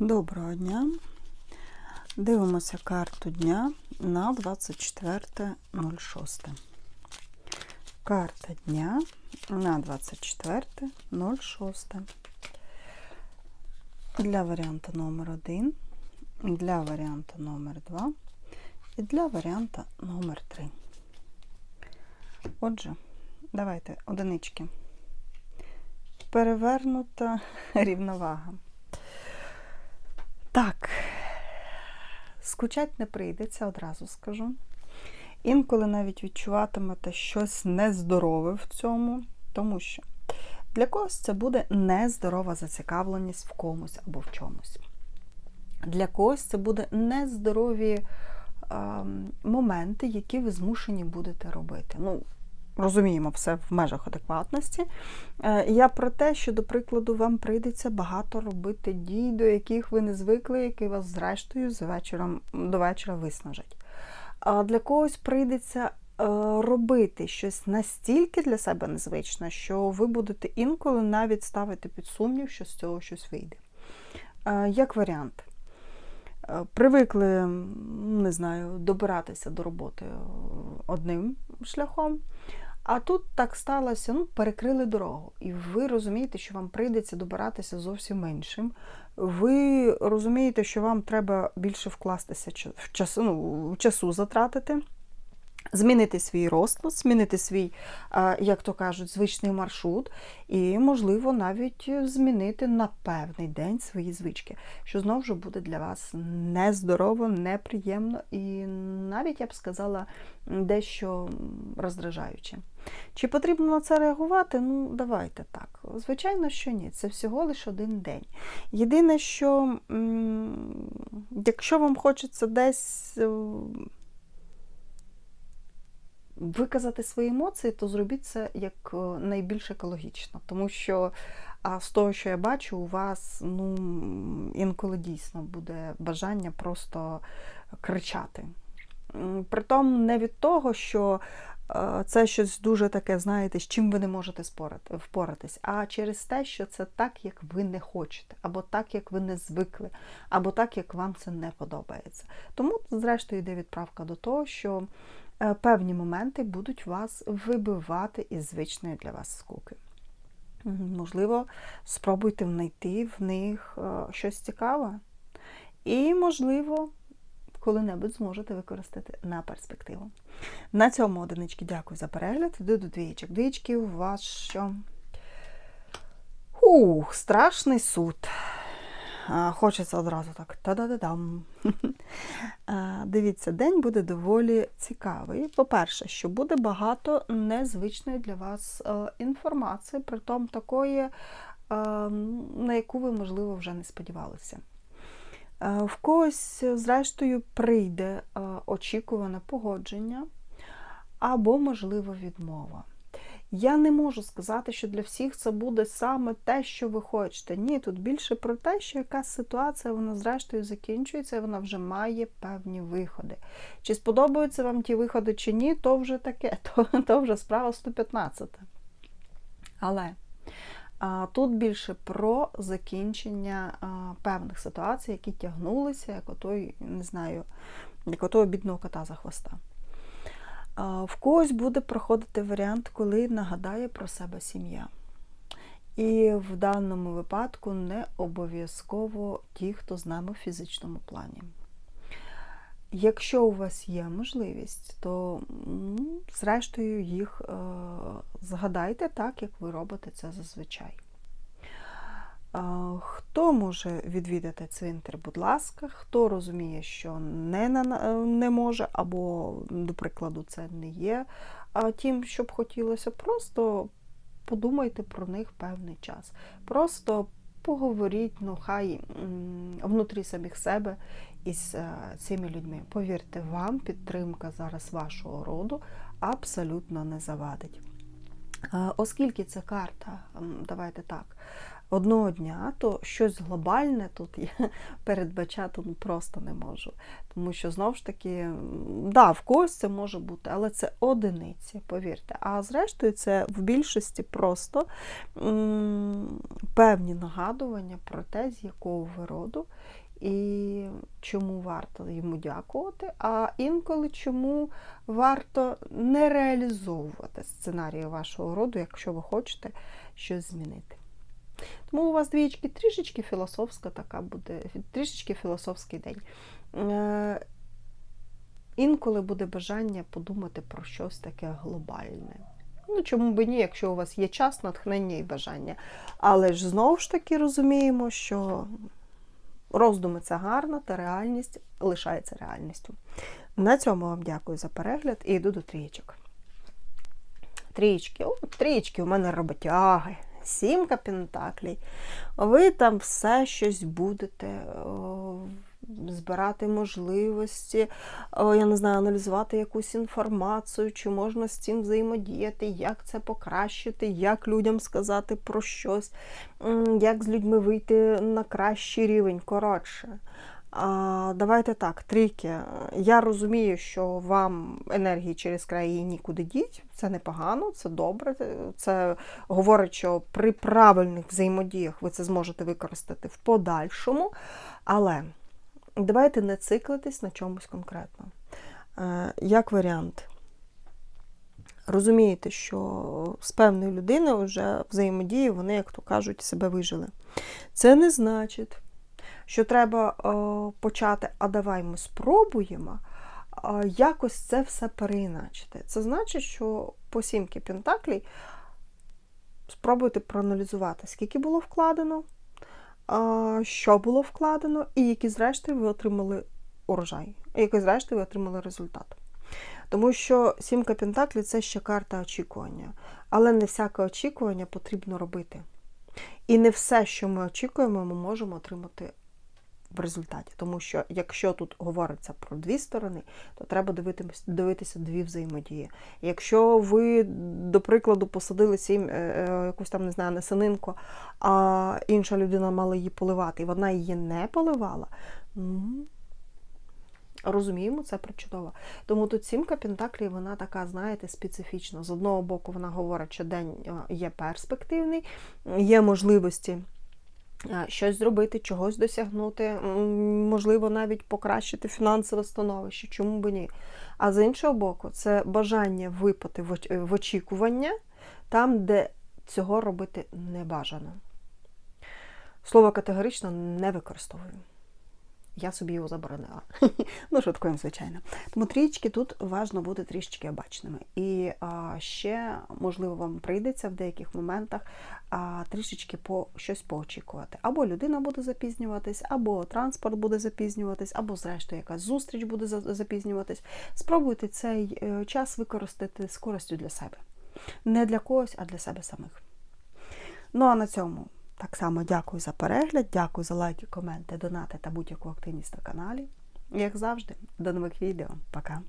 Доброго дня. Дивимося карту дня на 24.06. Карта дня на 24.06. Для варіанту номер 1, для варіанту номер 2 і для варіанту номер 3. Отже, давайте одинички. Перевернута рівновага. Так, скучать не прийдеться, одразу скажу. Інколи навіть відчуватимете щось нездорове в цьому, тому що для когось це буде нездорова зацікавленість в комусь або в чомусь. Для когось це буде нездорові е, моменти, які ви змушені будете робити. Ну, розуміємо все в межах адекватності. Е, Я про те, що, до прикладу, вам прийдеться багато робити дій, до яких ви не звикли, які вас, зрештою, з вечором, до вечора виснажать. А для когось прийдеться е, робити щось настільки для себе незвичне, що ви будете інколи навіть ставити під сумнів, що з цього щось вийде. Е, Як варіант. Привикли, не знаю, добиратися до роботи одним шляхом, а тут так сталося, ну, перекрили дорогу. І ви розумієте, що вам прийдеться добиратися зовсім меншим. Ви розумієте, що вам треба більше вкластися в часу, ну, часу затратити. Змінити свій розклад, змінити свій, як то кажуть, звичний маршрут, і, можливо, навіть змінити на певний день свої звички, що знову ж буде для вас нездорово, неприємно і навіть, я б сказала, дещо роздражаюче. Чи потрібно на це реагувати? Ну, давайте так. Звичайно, що ні. Це всього лише один день. Єдине, що якщо вам хочеться десь. е, Виказати свої емоції, то зробіть це як е, найбільш екологічно, тому що а, з того, що я бачу, у вас ну, інколи дійсно буде бажання просто кричати. Притом не від того, що е, це щось дуже таке, знаєте, з чим ви не можете впоратись, а через те, що це так, як ви не хочете, або так, як ви не звикли, або так, як вам це не подобається. Тому, зрештою, йде відправка до того, що е, певні моменти будуть вас вибивати із звичної для вас скуки. Можливо, спробуйте знайти в них е, щось цікаве. І, можливо, коли-небудь зможете використати на перспективу. На цьому одинички дякую за перегляд. До двічок. Двічки у вас що? Ух, страшний суд. Хочеться одразу так. Та-да-да-дам. Дивіться, день буде доволі цікавий. По-перше, що буде багато незвичної для вас е, інформації, притом такої, е, на яку ви, можливо, вже не сподівалися. Е, В когось, зрештою, прийде е, очікуване погодження або, можливо, відмова. Я не можу сказати, що для всіх це буде саме те, що ви хочете. Ні, тут більше про те, що якась ситуація, вона зрештою закінчується, і вона вже має певні виходи. Чи сподобаються вам ті виходи, чи ні, то вже таке, то, то вже справа 115. Але тут більше про закінчення певних ситуацій, які тягнулися, як отой, не знаю, як отого бідного кота за хвоста. В когось буде проходити варіант, коли нагадає про себе сім'я. І в даному випадку не обов'язково ті, хто з нами в фізичному плані. Якщо у вас є можливість, то зрештою їх е, згадайте так, як ви робите це зазвичай. Е, Хто може відвідати цвинтар, будь ласка, хто розуміє, що не, е, не може, або, до прикладу, це не є тим, що б хотілося, просто подумайте про них певний час. Просто поговоріть, ну хай внутрі самих себе із е, цими людьми. Повірте, вам підтримка зараз вашого роду абсолютно не завадить. Е, Оскільки це карта, давайте так, одного дня, то щось глобальне тут я передбачати ну, просто не можу. Тому що знову ж таки, да, в когось це може бути, але це одиниці, повірте. А зрештою, це в більшості просто певні нагадування про те, з якого ви роду. І чому варто йому дякувати, а інколи чому варто не реалізовувати сценарії вашого роду, якщо ви хочете щось змінити. Тому у вас двічки трішечки філософська така буде, трішечки філософський день. Е, Інколи буде бажання подумати про щось таке глобальне. Ну, чому би ні, якщо у вас є час, натхнення і бажання. Але ж знову ж таки розуміємо, що роздуми це гарно, та реальність лишається реальністю. На цьому вам дякую за перегляд і йду до трієчок. Трієчки, трієчки у мене роботяги. Сімка пентаклей. Ви там все щось будете о, збирати можливості, я не знаю, аналізувати якусь інформацію, чи можна з цим взаємодіяти, як це покращити, як людям сказати про щось, як з людьми вийти на кращий рівень. Коротше. А, давайте так, трійки. Я розумію, що вам енергії через край її нікуди діть. Це непогано, це добре. Це говорить, що при правильних взаємодіях ви це зможете використати в подальшому. Але давайте не циклитись на чомусь конкретно. Е, Як варіант, розумієте, що з певною людиною вже взаємодії, вони, як то кажуть, себе вижили. Це не значить що треба е, почати, а давай ми спробуємо якось це все переіначити. Це значить, що по сімки Пентаклій спробуйте проаналізувати, скільки було вкладено, що було вкладено, і які, зрештою, ви отримали урожай, і які, зрештою, ви отримали результат. Тому що сімка Пентаклі це ще карта очікування. Але не всяке очікування потрібно робити. І не все, що ми очікуємо, ми можемо отримати в результаті. Тому що якщо тут говориться про дві сторони, то треба дивитися, дивитися дві взаємодії. Якщо ви, до прикладу, посадили сім, е, е, якусь там, не знаю, несенинку, а інша людина мала її поливати, і вона її не поливала. Розуміємо, це причудово. Тому тут сімка Пентаклів, вона така, знаєте, специфічна. З одного боку, вона говорить, що день е, є перспективний, є можливості щось зробити, чогось досягнути, можливо, навіть покращити фінансове становище, чому б ні. А з іншого боку, це бажання випати в очікування там, де цього робити не бажано. Слово категорично не використовую. Я собі його заборонила. ну, шуткуємо, звичайно. Тому трішки тут важливо бути трішечки обачними. І а, ще, можливо, вам прийдеться в деяких моментах а, трішечки по щось поочікувати. Або людина буде запізнюватись, або транспорт буде запізнюватись, або, зрештою, якась зустріч буде запізнюватись. Спробуйте цей е, час використати з користю для себе. Не для когось, а для себе самих. Ну а на цьому так само дякую за перегляд, дякую за лайки, коменти, донати та будь-яку активність на каналі. Як завжди, до нових відео. Пока!